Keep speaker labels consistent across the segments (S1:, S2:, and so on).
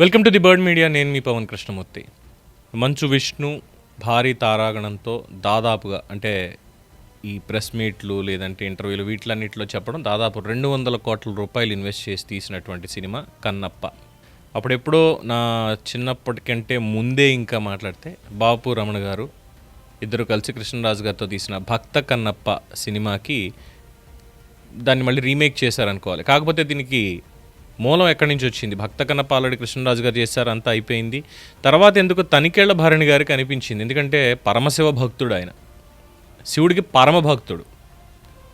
S1: Welcome to the Bird Media నేను మీ పవన్ కృష్ణమూర్తి. మంచు విష్ణు భారీ తారాగణంతో దాదాపుగా అంటే ఈ ప్రెస్ మీట్లు లేదంటే ఇంటర్వ్యూలు వీటిలన్నింటిలో చెప్పడం దాదాపు రెండు వందల కోట్ల రూపాయలు ఇన్వెస్ట్ చేసి తీసినటువంటి సినిమా కన్నప్ప. అప్పుడెప్పుడో నా చిన్నప్పటికంటే ముందే ఇంకా మాట్లాడితే బాపు రమణ గారు ఇద్దరు కలిసి కృష్ణరాజు గారితో తీసిన భక్త కన్నప్ప సినిమాకి దాన్ని మళ్ళీ రీమేక్ చేశారనుకోవాలి. కాకపోతే దీనికి మూలం ఎక్కడి నుంచి వచ్చింది? భక్త కన్నపాలడి కృష్ణరాజు గారు చేశారు అంతా అయిపోయింది. తర్వాత ఎందుకు తనికేళ్ళ భరణి గారికి అనిపించింది? ఎందుకంటే పరమశివ భక్తుడు ఆయన. శివుడికి పరమ భక్తుడు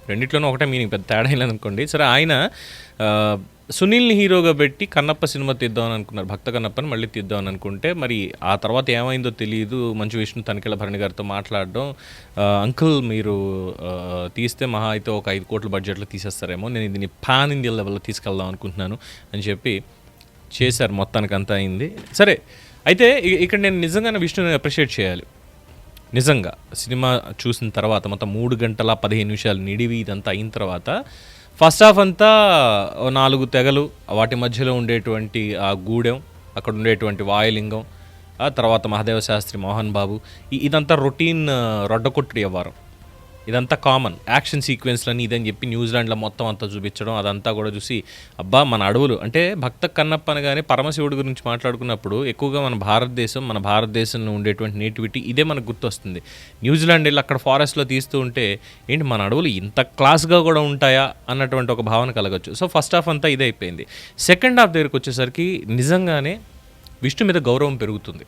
S1: రెండిట్లోనూ ఒకటే మీనింగ్ పెద్ద తేడా అనుకోండి సరే ఆయన సునీల్ని హీరోగా పెట్టి కన్నప్ప సినిమా తీద్దామని అనుకున్నారు. భక్త కన్నప్పని మళ్ళీ తీద్దామని అనుకుంటే మరి ఆ తర్వాత ఏమైందో తెలియదు మంచు విష్ణు తనికెళ్ళ భరణి గారితో మాట్లాడడం అంకుల్ మీరు తీస్తే మహా అయితే ఒక ఐదు కోట్ల బడ్జెట్లో తీసేస్తారేమో. నేను దీన్ని పాన్ ఇండియా లెవెల్లో తీసుకెళ్దాం అనుకుంటున్నాను అని చెప్పి చేశారు. మొత్తానికి అంతా అయింది. సరే అయితే ఇక్కడ నేను నిజంగానే విష్ణుని అప్రిషియేట్ చేయాలి. నిజంగా సినిమా చూసిన తర్వాత మొత్తం మూడు గంటల పదిహేను నిమిషాలు నిడివి ఇదంతా అయిన తర్వాత ఫస్ట్ హాఫ్ అంతా నాలుగు తెగలు వాటి మధ్యలో ఉండేటువంటి ఆ గూడెం అక్కడ ఉండేటువంటి వాయులింగం ఆ తర్వాత మహాదేవ శాస్త్రి మోహన్ బాబు ఇదంతా రొటీన్ రొడ్డకొట్టుడు వ్యవహారం. ఇదంతా కామన్. యాక్షన్ సీక్వెన్స్లని ఇదని చెప్పి న్యూజిలాండ్లో మొత్తం అంతా చూపించడం అదంతా కూడా చూసి అబ్బా మన అడవులు. అంటే భక్త కన్నప్ప అనగానే పరమశివుడి గురించి మాట్లాడుకున్నప్పుడు ఎక్కువగా మన భారతదేశం మన భారతదేశంలో ఉండేటువంటి నేటివిటీ ఇదే మనకు గుర్తొస్తుంది. న్యూజిలాండ్ వెళ్ళి అక్కడ ఫారెస్ట్లో తీస్తూ ఉంటే ఏంటి మన అడవులు ఇంత క్లాస్గా కూడా ఉంటాయా అన్నటువంటి ఒక భావన కలగచ్చు. సో ఫస్ట్ హాఫ్ అంతా ఇదే అయిపోయింది. సెకండ్ హాఫ్ దగ్గరికి వచ్చేసరికి నిజంగానే విష్ణు మీద గౌరవం పెరుగుతుంది.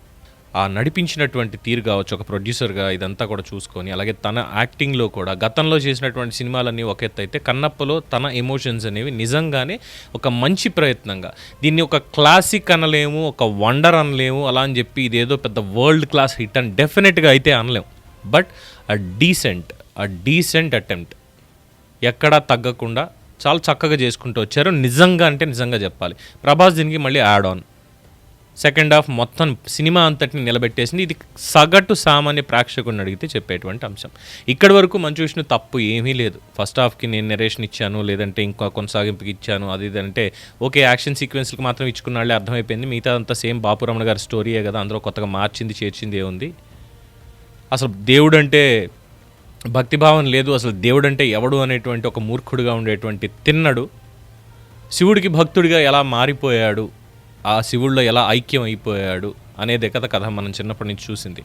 S1: ఆ నడిపించినటువంటి తీరు కావచ్చు ఒక ప్రొడ్యూసర్గా ఇదంతా కూడా చూసుకొని అలాగే తన యాక్టింగ్లో కూడా గతంలో చేసినటువంటి సినిమాలన్నీ ఒక ఎత్తు అయితే కన్నప్పలో తన ఎమోషన్స్ అనేవి నిజంగానే ఒక మంచి ప్రయత్నంగా దీన్ని ఒక క్లాసిక్ అనలేము ఒక వండర్ అనలేము అలా అని చెప్పి ఇదేదో పెద్ద వరల్డ్ క్లాస్ హిట్ అని డెఫినెట్గా అయితే అనలేము but a decent a decent attempt ఎక్కడా తగ్గకుండా చాలా చక్కగా చేసుకుంటూ వచ్చారు. నిజంగా అంటే నిజంగా చెప్పాలి. ప్రభాస్ దీనికి మళ్ళీ యాడ్ ఆన్. సెకండ్ హాఫ్ మొత్తం సినిమా అంతటిని నిలబెట్టేసింది. ఇది సగటు సామాన్య ప్రేక్షకుడిని అడిగితే చెప్పేటువంటి అంశం. ఇక్కడి వరకు మంచు విష్ణు తప్పు ఏమీ లేదు. ఫస్ట్ హాఫ్కి నేను నెరేషన్ ఇచ్చాను లేదంటే ఇంకా కొనసాగింపుకి ఇచ్చాను అది ఇది అంటే ఓకే యాక్షన్ సీక్వెన్స్కి మాత్రం ఇచ్చుకున్నాళ్ళే అర్థమైపోయింది. మిగతా అంతా సేమ్ బాపురమణ గారి స్టోరీయే కదా అందులో కొత్తగా మార్చింది చేర్చింది ఏముంది? అసలు దేవుడు అంటే భక్తిభావం లేదు అసలు దేవుడు అంటే ఎవడు అనేటువంటి ఒక మూర్ఖుడుగా ఉండేటువంటి తిన్నడు. శివుడికి భక్తుడిగా ఎలా మారిపోయాడు? ఆ శివుడిలో ఎలా ఐక్యం అయిపోయాడు అనేదే కదా కథ మనం చిన్నప్పటి నుంచి చూసింది.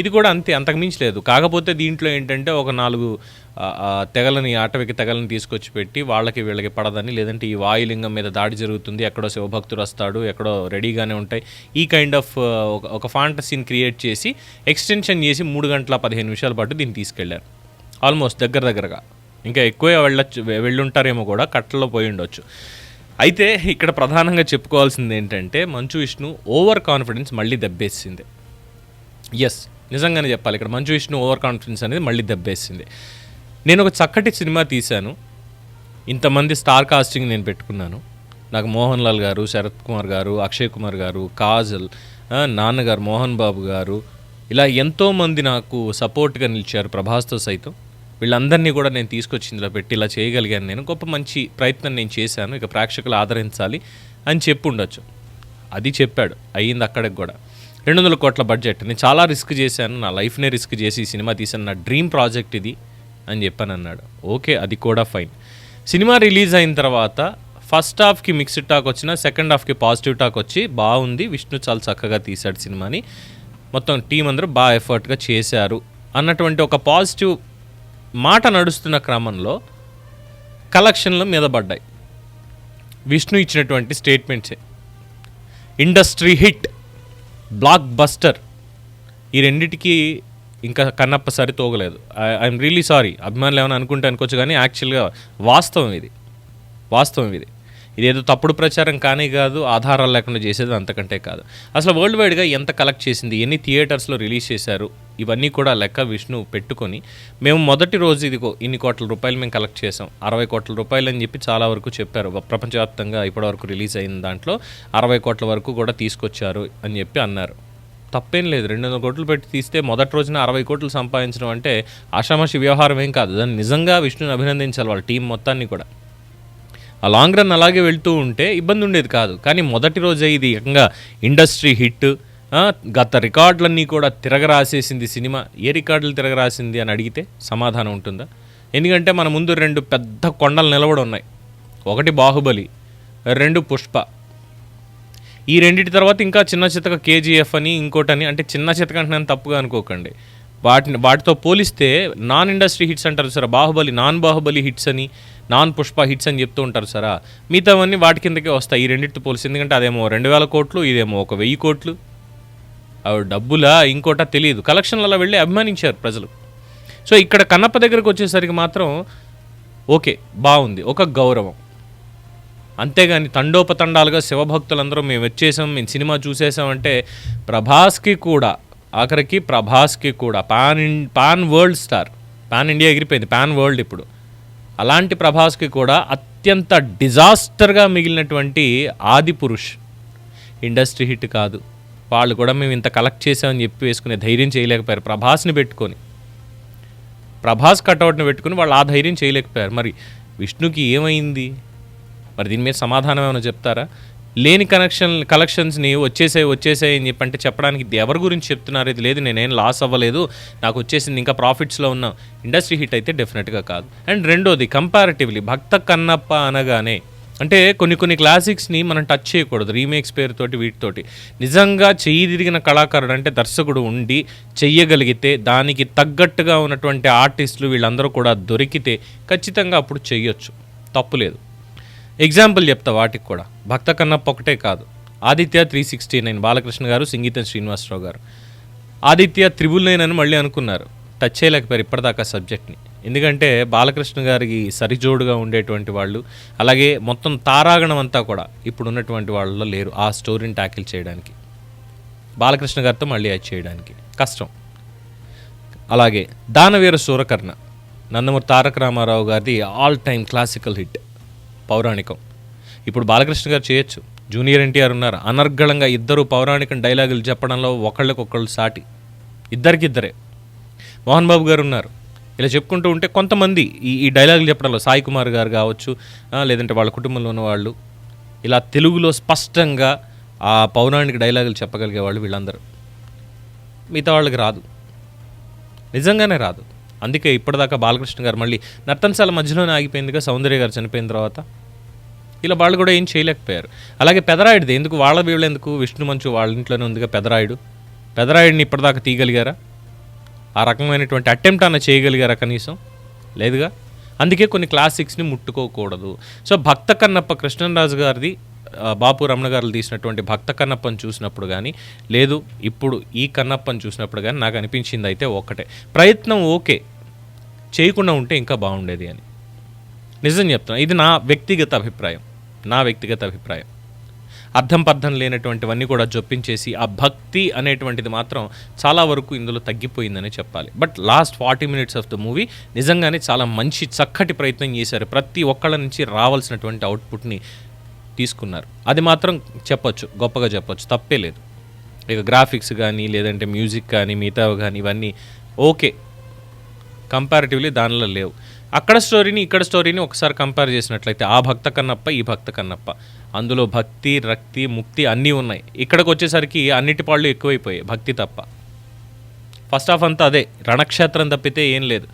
S1: ఇది కూడా అంతే అంతకుమించి లేదు. కాకపోతే దీంట్లో ఏంటంటే ఒక నాలుగు తెగలని ఆటవికి తెగలని తీసుకొచ్చి పెట్టి వాళ్ళకి వీళ్ళకి పడదని లేదంటే ఈ వాయులింగం మీద దాడి జరుగుతుంది ఎక్కడో శివభక్తుడు వస్తాడు ఎక్కడో రెడీగానే ఉంటాయి. ఈ కైండ్ ఆఫ్ ఒక ఒక ఫాంటసీని క్రియేట్ చేసి ఎక్స్టెన్షన్ చేసి మూడు గంటల పదిహేను నిమిషాల పాటు దీన్ని తీసుకెళ్ళారు. ఆల్మోస్ట్ దగ్గర దగ్గరగా. ఇంకా ఎక్కువే వెళ్ళొచ్చు వెళ్ళుంటారేమో కూడా కట్టలో పోయి ఉండొచ్చు. అయితే ఇక్కడ ప్రధానంగా చెప్పుకోవాల్సింది ఏంటంటే మంచు విష్ణు ఓవర్ కాన్ఫిడెన్స్ మళ్ళీ దెబ్బేసింది. ఎస్ నిజంగానే చెప్పాలి. ఇక్కడ మంచు విష్ణు ఓవర్ కాన్ఫిడెన్స్ అనేది మళ్ళీ దెబ్బేసింది. నేను ఒక చక్కటి సినిమా తీశాను. ఇంతమంది స్టార్ కాస్టింగ్ నేను పెట్టుకున్నాను. నాకు మోహన్ లాల్ గారు శరత్ కుమార్ గారు అక్షయ్ కుమార్ గారు కాజల్ నాన్నగారు మోహన్ బాబు గారు ఇలా ఎంతోమంది నాకు సపోర్ట్గా నిలిచారు ప్రభాస్తో సైతం. వీళ్ళందరినీ కూడా నేను తీసుకొచ్చి ఇందులో పెట్టి ఇలా చేయగలిగాను నేను. గొప్ప మంచి ప్రయత్నం నేను చేశాను. ఇక ప్రేక్షకులు ఆదరించాలి అని చెప్పి ఉండొచ్చు. అది చెప్పాడు. అయ్యింది అక్కడికి కూడా. రెండు వందల కోట్ల బడ్జెట్. నేను చాలా రిస్క్ చేశాను. నా లైఫ్నే రిస్క్ చేసి ఈ సినిమా తీసాను నా డ్రీమ్ ప్రాజెక్ట్ ఇది అని చెప్పాను అన్నాడు. ఓకే అది కూడా ఫైన్. సినిమా రిలీజ్ అయిన తర్వాత ఫస్ట్ హాఫ్కి మిక్స్డ్ టాక్ వచ్చిన సెకండ్ హాఫ్కి పాజిటివ్ టాక్ వచ్చి బాగుంది. విష్ణు చాలా చక్కగా తీశాడు సినిమాని. మొత్తం టీం అందరూ బాగా ఎఫర్ట్గా చేశారు. అన్నటువంటి ఒక పాజిటివ్ మాట నడుస్తున్న క్రమంలో కలెక్షన్లు మీద పడ్డాయి. విష్ణు ఇచ్చినటువంటి స్టేట్మెంట్సే. Industry hit blockbuster. ఈ రెండిటికి ఇంకా కన్నప్ప సరి తోగలేదు. I'm really sorry. అభిమానులు ఏమైనా అనుకుంటే అనుకోవచ్చు కానీ యాక్చువల్గా వాస్తవం ఇది. వాస్తవం ఇది. ఇదేదో తప్పుడు ప్రచారం కానీ కాదు ఆధారాలు లేకుండా చేసేది అంతకంటే కాదు. అసలు వరల్డ్ వైడ్గా ఎంత కలెక్ట్ చేసింది? ఎన్ని థియేటర్స్లో రిలీజ్ చేశారు? ఇవన్నీ కూడా లెక్క విష్ణు పెట్టుకొని మేము మొదటి రోజు ఇదిగో ఇన్ని కోట్ల రూపాయలు మేము కలెక్ట్ చేసాం అరవై కోట్ల రూపాయలు అని చెప్పి చాలా వరకు చెప్పారు. ప్రపంచవ్యాప్తంగా ఇప్పటివరకు రిలీజ్ అయిన దాంట్లో అరవై కోట్ల వరకు కూడా తీసుకొచ్చారు అని చెప్పి అన్నారు. తప్పేం లేదు. రెండు వందల కోట్లు పెట్టి తీస్తే మొదటి రోజున అరవై కోట్లు సంపాదించడం అంటే ఆషామాషి వ్యవహారం ఏం కాదు. దాన్ని నిజంగా విష్ణుని అభినందించాలి వాళ్ళ టీం మొత్తాన్ని కూడా. ఆ లాంగ్ రన్ అలాగే వెళ్తూ ఉంటే ఇబ్బంది ఉండేది కాదు. కానీ మొదటి రోజే ఇది ఏకంగా ఇండస్ట్రీ హిట్ గత రికార్డులన్నీ కూడా తిరగరాసేసింది సినిమా. ఏ రికార్డులు తిరగరాసింది అని అడిగితే సమాధానం ఉంటుందా? ఎందుకంటే మన ముందు రెండు పెద్ద కొండలు నిలబడి ఉన్నాయి. ఒకటి బాహుబలి రెండు పుష్ప. ఈ రెండింటి తర్వాత ఇంకా చిన్న చితక కేజీఎఫ్ అని ఇంకోటని అంటే చిన్న చితక అంటే నేను తప్పుగా అనుకోకండి. వాటిని వాటితో పోలిస్తే నాన్ ఇండస్ట్రీ హిట్స్ అంటారు sir. Baahubali non Baahubali hits అని నాన్ పుష్ప హిట్స్ అని చెప్తూ ఉంటారు సరా. మిగతావన్నీ వాటి కిందకే వస్తాయి. ఈ రెండింటితో పోలిస్తే ఎందుకంటే అదేమో రెండు వేల కోట్లు ఇదేమో ఒక వెయ్యి కోట్లు. డబ్బులా ఇంకోట తెలియదు. కలెక్షన్లలో వెళ్ళి అభిమానించారు ప్రజలు. సో ఇక్కడ కన్నప్ప దగ్గరకు వచ్చేసరికి మాత్రం ఓకే బాగుంది. ఒక గౌరవం. అంతేగాని తండోపతండాలుగా శివభక్తులందరూ మేము వచ్చేసాం మేము సినిమా చూసేసామంటే ప్రభాస్కి కూడా ఆఖరికి ప్రభాస్కి కూడా pan in pan world star. Pan India ఎగిరిపోయింది పాన్ వరల్డ్ ఇప్పుడు. అలాంటి ప్రభాస్కి కూడా అత్యంత డిజాస్టర్గా మిగిలినటువంటి ఆది పురుష్. ఇండస్ట్రీ హిట్ కాదు. వాళ్ళు కూడా మేము ఇంత కలెక్ట్ చేసామని చెప్పి వేసుకునే ధైర్యం చేయలేకపోయారు. ప్రభాస్ని పెట్టుకొని. ప్రభాస్ కట్అవుట్ని పెట్టుకుని వాళ్ళు ఆ ధైర్యం చేయలేకపోయారు. మరి విష్ణుకి ఏమైంది? మరి దీని మీద సమాధానం ఏమైనా చెప్తారా? లేని కనెక్షన్ కలెక్షన్స్ని వచ్చేసాయి వచ్చేసాయి అని చెప్పి అంటే చెప్పడానికి ఇది ఎవరి గురించి చెప్తున్నారు? ఇది లేదు నేనేం లాస్ అవ్వలేదు. నాకు వచ్చేసింది ఇంకా ప్రాఫిట్స్లో ఉన్న. ఇండస్ట్రీ హిట్ అయితే డెఫినెట్గా కాదు. అండ్ రెండోది కంపారిటివ్లీ భక్త కన్నప్ప అనగానే అంటే కొన్ని కొన్ని క్లాసిక్స్ని మనం టచ్ చేయకూడదు రీమేక్స్ పేరుతోటి వీటితోటి. నిజంగా చెయ్యి తిరిగిన కళాకారుడు అంటే దర్శకుడు ఉండి చెయ్యగలిగితే దానికి తగ్గట్టుగా ఉన్నటువంటి ఆర్టిస్టులు వీళ్ళందరూ కూడా దొరికితే ఖచ్చితంగా అప్పుడు చెయ్యొచ్చు. తప్పులేదు ఎగ్జాంపుల్ చెప్తా వాటికి కూడా. భక్త కన్నప్ప ఒకటే కాదు. Aditya three sixty nine Balakrishna garu సంగీతం శ్రీనివాసరావు గారు. ఆదిత్య త్రిబుల్ నైన్ అని మళ్ళీ అనుకున్నారు. టచ్ చేయలేకపోయారు ఇప్పటిదాకా సబ్జెక్ట్ని. ఎందుకంటే బాలకృష్ణ గారికి సరిజోడుగా ఉండేటువంటి వాళ్ళు అలాగే మొత్తం తారాగణం అంతా కూడా ఇప్పుడు ఉన్నటువంటి వాళ్ళలో లేరు ఆ స్టోరీని ట్యాకిల్ చేయడానికి. బాలకృష్ణ గారితో మళ్ళీ అది చేయడానికి. కష్టం. అలాగే దానవీర సూరకర్ణ నందమూరి తారక రామారావు గారిది ఆల్ టైమ్ క్లాసికల్ హిట్ పౌరాణికం. ఇప్పుడు బాలకృష్ణ గారు చేయొచ్చు. జూనియర్ ఎన్టీఆర్ ఉన్నారు. అనర్గళంగా ఇద్దరు పౌరాణికం డైలాగులు చెప్పడంలో ఒకళ్ళకొకళ్ళు సాటి. ఇద్దరికిద్దరే. మోహన్ బాబు గారు ఉన్నారు. ఇలా చెప్పుకుంటూ ఉంటే కొంతమంది ఈ ఈ డైలాగులు చెప్పడంలో సాయి కుమార్ గారు కావచ్చు లేదంటే వాళ్ళ కుటుంబంలో ఉన్న వాళ్ళు ఇలా తెలుగులో స్పష్టంగా ఆ పౌరాణిక డైలాగులు చెప్పగలిగే వాళ్ళు వీళ్ళందరూ. మిగతా వాళ్ళకి రాదు. నిజంగానే రాదు. అందుకే ఇప్పటిదాకా బాలకృష్ణ గారు మళ్ళీ నర్తనశాల మధ్యలోనే ఆగిపోయిందిగా సౌందర్య గారు చనిపోయిన తర్వాత ఇలా వాళ్ళు కూడా ఏం చేయలేకపోయారు. అలాగే పెదరాయుడిది ఎందుకు వాళ్ళ వీళ్ళు ఎందుకు విష్ణు మంచు వాళ్ళ ఇంట్లోనే ఉందిగా పెదరాయుడు. పెదరాయుడిని ఇప్పటిదాకా తీయగలిగారా? ఆ రకమైనటువంటి అటెంప్ట్ అన్న చేయగలిగారా కనీసం? లేదుగా? అందుకే కొన్ని క్లాసిక్స్ని ముట్టుకోకూడదు. సో భక్త కన్నప్ప కృష్ణరాజు గారిది బాపు రమణ గారు తీసినటువంటి భక్త కన్నప్పని చూసినప్పుడు కానీ లేదు ఇప్పుడు ఈ కన్నప్పని చూసినప్పుడు కానీ నాకు అనిపించింది అయితే ఒక్కటే. ప్రయత్నం ఓకే. చేయకుండా ఉంటే ఇంకా బాగుండేది అని. నిజం చెప్తున్నా. ఇది నా వ్యక్తిగత అభిప్రాయం. నా వ్యక్తిగత అభిప్రాయం. అర్థం పర్థం లేనటువంటివన్నీ కూడా జొప్పించేసి ఆ భక్తి అనేటువంటిది మాత్రం చాలా వరకు ఇందులో తగ్గిపోయిందని చెప్పాలి. But last forty minutes of the movie నిజంగానే చాలా మంచి చక్కటి ప్రయత్నం చేశారు. ప్రతి ఒక్కళ్ళ నుంచి రావాల్సినటువంటి అవుట్పుట్ని తీసుకున్నారు. అది మాత్రం చెప్పొచ్చు గొప్పగా చెప్పొచ్చు తప్పే లేదు. ఇక గ్రాఫిక్స్ కానీ లేదంటే మ్యూజిక్ కానీ మిగతావి కానీ ఇవన్నీ ఓకే. కంపారిటివ్లీ దానిలో లేవు. అక్కడ స్టోరీని ఇక్కడ స్టోరీని ఒకసారి కంపేర్ చేసినట్లయితే ఆ భక్త కన్నప్ప ఈ భక్త కన్నప్ప. అందులో భక్తి రక్తి ముక్తి అన్నీ ఉన్నాయి. ఇక్కడికి వచ్చేసరికి అన్నిటి పాళ్ళు ఎక్కువైపోయాయి భక్తి తప్ప. ఫస్ట్ ఆఫ్ అంతా అదే రణక్షేత్రం తప్పితే ఏం లేదు.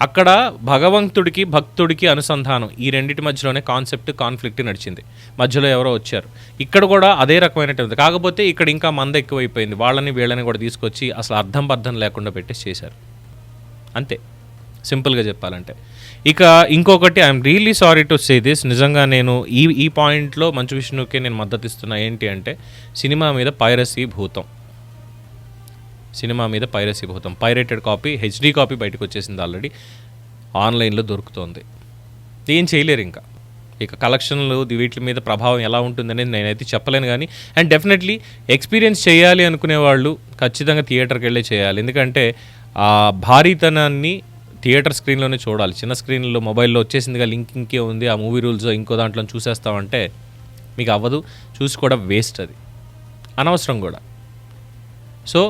S1: అక్కడ భగవంతుడికి భక్తుడికి అనుసంధానం. ఈ రెండింటి మధ్యలోనే కాన్సెప్ట్ కాన్ఫ్లిక్ట్ నడిచింది. మధ్యలో ఎవరో వచ్చారు. ఇక్కడ కూడా అదే రకమైనటువంటి కాకపోతే ఇక్కడ ఇంకా మంద ఎక్కువైపోయింది. వాళ్ళని వీళ్ళని కూడా తీసుకొచ్చి అసలు అర్థం బద్ధం లేకుండా పెట్టేసి చేశారు. అంతే. సింపుల్గా చెప్పాలంటే. ఇక ఇంకొకటి I'm really sorry to say this. నిజంగా నేను ఈ ఈ పాయింట్లో మంచు విష్ణుకే నేను మద్దతు ఇస్తున్నా ఏంటి అంటే సినిమా మీద పైరసీ భూతం. సినిమా మీద పైరసీ భూతం. పైరేటెడ్ కాపీ హెచ్డి కాపీ బయటకు వచ్చేసింది ఆల్రెడీ. ఆన్లైన్లో దొరుకుతోంది. ఏం చేయలేరు ఇంకా. ఇక కలెక్షన్లు వీటి మీద ప్రభావం ఎలా ఉంటుందనేది నేనైతే చెప్పలేను కానీ అండ్ డెఫినెట్లీ ఎక్స్పీరియన్స్ చేయాలి అనుకునే వాళ్ళు ఖచ్చితంగా థియేటర్కి వెళ్ళే చేయాలి. ఎందుకంటే ఆ భారీతనాన్ని థియేటర్ స్క్రీన్లోనే చూడాలి. చిన్న స్క్రీన్లో మొబైల్లో వచ్చేసిందిగా లింక్ ఇంకే ఉంది ఆ మూవీ రూల్స్ ఇంకో దాంట్లో చూసేస్తామంటే మీకు అవ్వదు. చూసి కూడా వేస్ట్ అది. అనవసరం కూడా. సో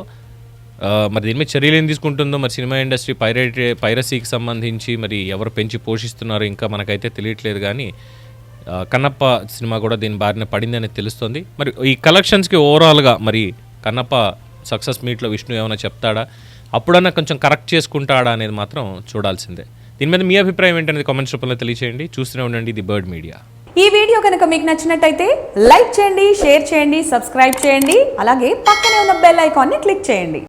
S1: మరి దీని మీద చర్యలు ఏం తీసుకుంటుందో మరి సినిమా ఇండస్ట్రీ పైరేట్ పైరసీకి సంబంధించి మరి ఎవరు పెంచి పోషిస్తున్నారో ఇంకా మనకైతే తెలియట్లేదు కానీ కన్నప్ప సినిమా కూడా దీని బారిన పడింది అనేది తెలుస్తుంది. మరి ఈ కలెక్షన్స్కి ఓవరాల్గా మరి కన్నప్ప సక్సెస్ మీట్లో విష్ణు ఏమైనా చెప్తాడా? అప్పుడన్నా కొంచెం కరెక్ట్ చేసుకుంటాడా అనేది మాత్రం చూడాల్సిందే. దీని మీద మీ అభిప్రాయం ఏంటనేది కామెంట్స్ రూపంలో తెలియచేయండి. చూస్తూనే ఉండండి ది బర్డ్ మీడియా.
S2: ఈ వీడియో కనుక మీకు నచ్చినట్టయితే లైక్ చేయండి షేర్ చేయండి సబ్స్క్రైబ్ చేయండి అలాగే పక్కనే ఉన్న బెల్ ఐకాన్ని క్లిక్ చేయండి.